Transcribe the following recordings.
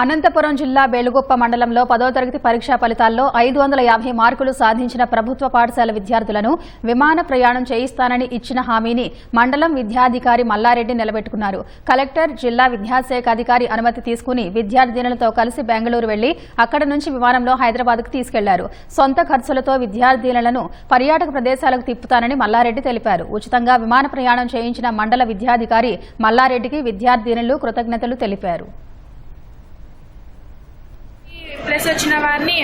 అనంతపురం జిల్లా బేలుగొప్ప మండలంలో పదో తరగతి పరీక్షా ఫలితాల్లో ఐదు వందల యాభై మార్కులు సాధించిన ప్రభుత్వ పాఠశాల విద్యార్థులను విమాన ప్రయాణం చేయిస్తానని ఇచ్చిన హామీని మండలం విద్యాధికారి మల్లారెడ్డి నిలబెట్టుకున్నారు. కలెక్టర్ జిల్లా విద్యాశాఖ అధికారి అనుమతి తీసుకుని విద్యార్థినులతో కలిసి బెంగళూరు వెళ్ళి అక్కడ నుంచి విమానంలో హైదరాబాద్కు తీసుకెళ్ళారు. సొంత ఖర్చులతో విద్యార్థినులను పర్యాటక ప్రదేశాలకు తిప్పుతానని మల్లారెడ్డి తెలిపారు. ఉచితంగా విమాన ప్రయాణం చేయించిన మండల విద్యాధికారి మల్లారెడ్డికి విద్యార్థినులు కృతజ్ఞతలు తెలిపారు. ప్లస్ వచ్చిన వారిని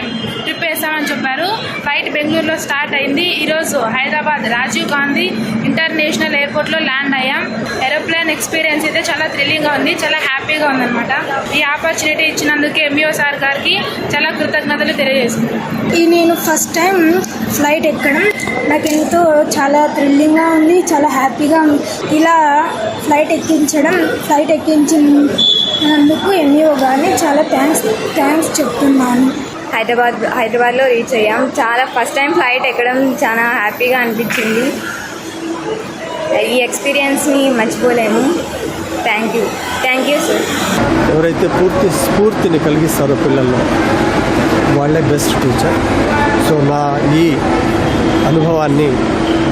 ట్రిప్ వేస్తామని చెప్పారు. ఫ్లైట్ బెంగళూరులో స్టార్ట్ అయింది. ఈరోజు హైదరాబాద్ రాజీవ్ గాంధీ ఇంటర్నేషనల్ ఎయిర్పోర్ట్లో ల్యాండ్ అయ్యాం. ఏరోప్లేన్ ఎక్స్పీరియన్స్ అయితే చాలా థ్రిల్లింగ్గా ఉంది చాలా హ్యాపీగా ఉందన్నమాట. ఈ ఆపర్చునిటీ ఇచ్చినందుకు ఎంఈఓ సార్ గారికి చాలా కృతజ్ఞతలు తెలియజేస్తున్నాను ఈ నేను ఫస్ట్ టైం ఫ్లైట్ ఎక్కడం. నాకు ఎంతో చాలా థ్రిల్లింగ్గా ఉంది చాలా హ్యాపీగా ఉంది. ఇలా ఫ్లైట్ ఎక్కించడం ఫ్లైట్ ఎక్కించినందుకు ఎంఈఓ గారిని చాలా థ్యాంక్స్ థ్యాంక్స్ చెప్తున్నాను. హైదరాబాద్ హైదరాబాద్లో రీచ్ అయ్యాం. చాలా ఫస్ట్ టైం ఫ్లైట్ ఎక్కడం చాలా హ్యాపీగా అనిపించింది. ఈ ఎక్స్పీరియన్స్ని మర్చిపోలేము. Thank you thank you sir ఎవరైతే పూర్తి స్ఫూర్తిని కలిగిస్తారో పిల్లల్లో వాళ్ళే బెస్ట్ టీచర్ సో నా ఈ అనుభవాన్ని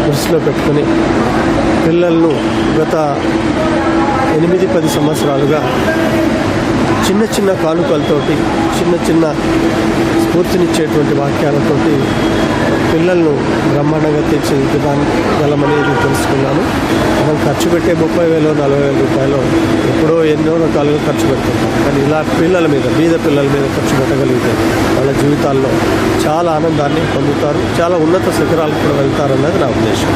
దృష్టిలో పెట్టుకుని పిల్లలను గత ఎనిమిది పది సంవత్సరాలుగా చిన్న చిన్న కానుకలతోటి చిన్న చిన్న స్ఫూర్తినిచ్చేటువంటి వాక్యాలతోటి పిల్లలను బ్రహ్మాండంగా తీర్చిదిద్దగలమనేది తెలుసుకున్నాను. మనం ఖర్చు పెట్టే ముప్పై వేలు నలభై వేల రూపాయలు ఎప్పుడో ఎన్నో రకాలుగా ఖర్చు పెడుతుంటాం. కానీ ఇలా పిల్లల మీద బీద పిల్లల మీద ఖర్చు పెట్టగలిగితే వాళ్ళ జీవితాల్లో చాలా ఆనందాన్ని పొందుతారు చాలా ఉన్నత శిఖరాలకు కూడా వెళ్తారన్నది నా ఉద్దేశం.